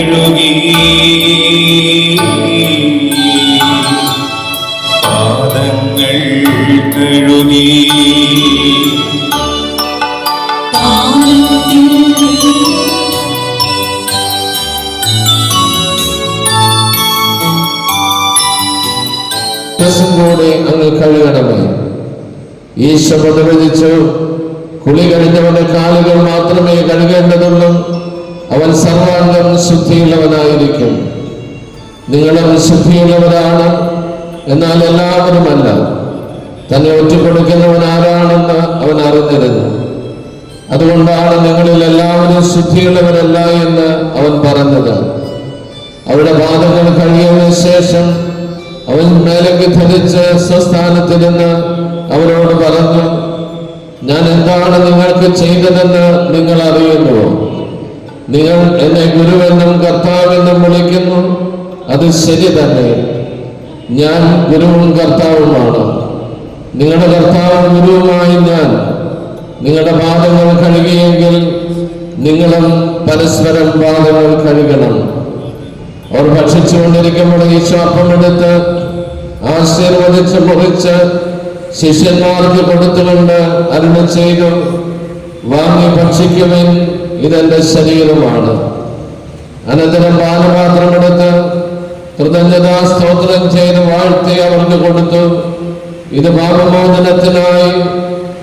മെഴുകി പാദങ്ങൾ കഴുകി. അങ്ങ് കഴുകണമേ. ഈശോ നിർവചിച്ചു കുളി കഴിഞ്ഞവന്റെ കാലുകൾ മാത്രമേ കഴുകേണ്ടതുള്ളൂ. അവൻ സർവാംഗം ശുദ്ധിയുള്ളവനായിരിക്കും. നിങ്ങളും ശുദ്ധിയുള്ളവരാണ് എന്നാൽ എല്ലാവരുമല്ല. തന്നെ ഒറ്റപ്പെടുക്കുന്നവൻ ആരാണെന്ന് അവൻ അറിഞ്ഞിരുന്നു. അതുകൊണ്ടാണ് നിങ്ങളിൽ എല്ലാവരും ശുദ്ധിയുള്ളവരല്ല എന്ന് അവൻ പറഞ്ഞത്. അവരുടെ പാദങ്ങൾ കഴിയുന്ന ശേഷം അവൻ മേലേക്ക് ധരിച്ച് സ്വസ്ഥാനത്തിരുന്ന് അവരോട് പറഞ്ഞു ഞാൻ എന്താണ് നിങ്ങൾക്ക് ചെയ്തതെന്ന് നിങ്ങൾ അറിയുന്നുവോ? നിങ്ങൾ എന്നെ ഗുരുവെന്നും കർത്താവെന്നും വിളിക്കുന്നു. അത് ശരി തന്നെ. ഞാൻ ഗുരുവും കർത്താവുമാണ്. നിങ്ങളുടെ കർത്താവും ഗുരുവുമായി ഞാൻ. നിങ്ങളുടെ പാദങ്ങൾ കഴുകിയെങ്കിൽ നിങ്ങളും പരസ്പരം പാദങ്ങൾ കഴുകണം. അവർ ഭക്ഷിച്ചുകൊണ്ടിരിക്കുമ്പോൾ ഈ അപ്പമെടുത്ത് ആശീർവദിച്ച് മുറിച്ച് ശിഷ്യന്മാർക്ക് കൊടുത്തുകൊണ്ട് അരുണ ചെയ്തു. വാങ്ങി ഭക്ഷിക്കുവിൻ. ഇതെന്റെ ശരീരമാണ്. അനന്തരം പാനപാത്രമെടുത്ത് കൃതജ്ഞതാ സ്തോത്രം ചെയ്ത് വാഴ്ത്തി അവർക്ക് കൊടുത്തു ഇത് പാപമോചനത്തിനായി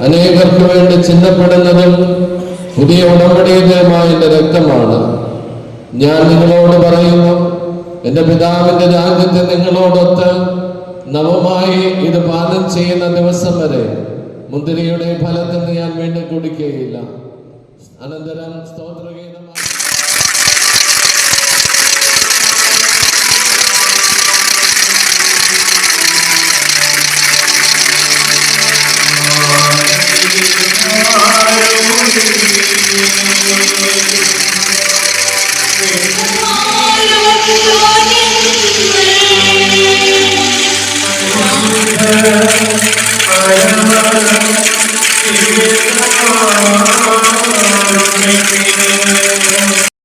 അനേകർക്ക് വേണ്ടി ചിഹ്നപ്പെടുന്നതും പുതിയ ഉടമ്പടിയുമായ എന്റെ രക്തമാണ്. ഞാൻ നിങ്ങളോട് പറയുന്നു എന്റെ പിതാവിന്റെ രാജ്യത്തെ നിങ്ങളോടൊത്ത് നവമായി ഇത് പാനം ചെയ്യുന്ന ദിവസം വരെ മുന്തിരിയുടെ ഫലത്തിൽ ഞാൻ വീണ്ടും കുടിക്കുകയില്ല. అనంతరం స్తోత్రగీతం I am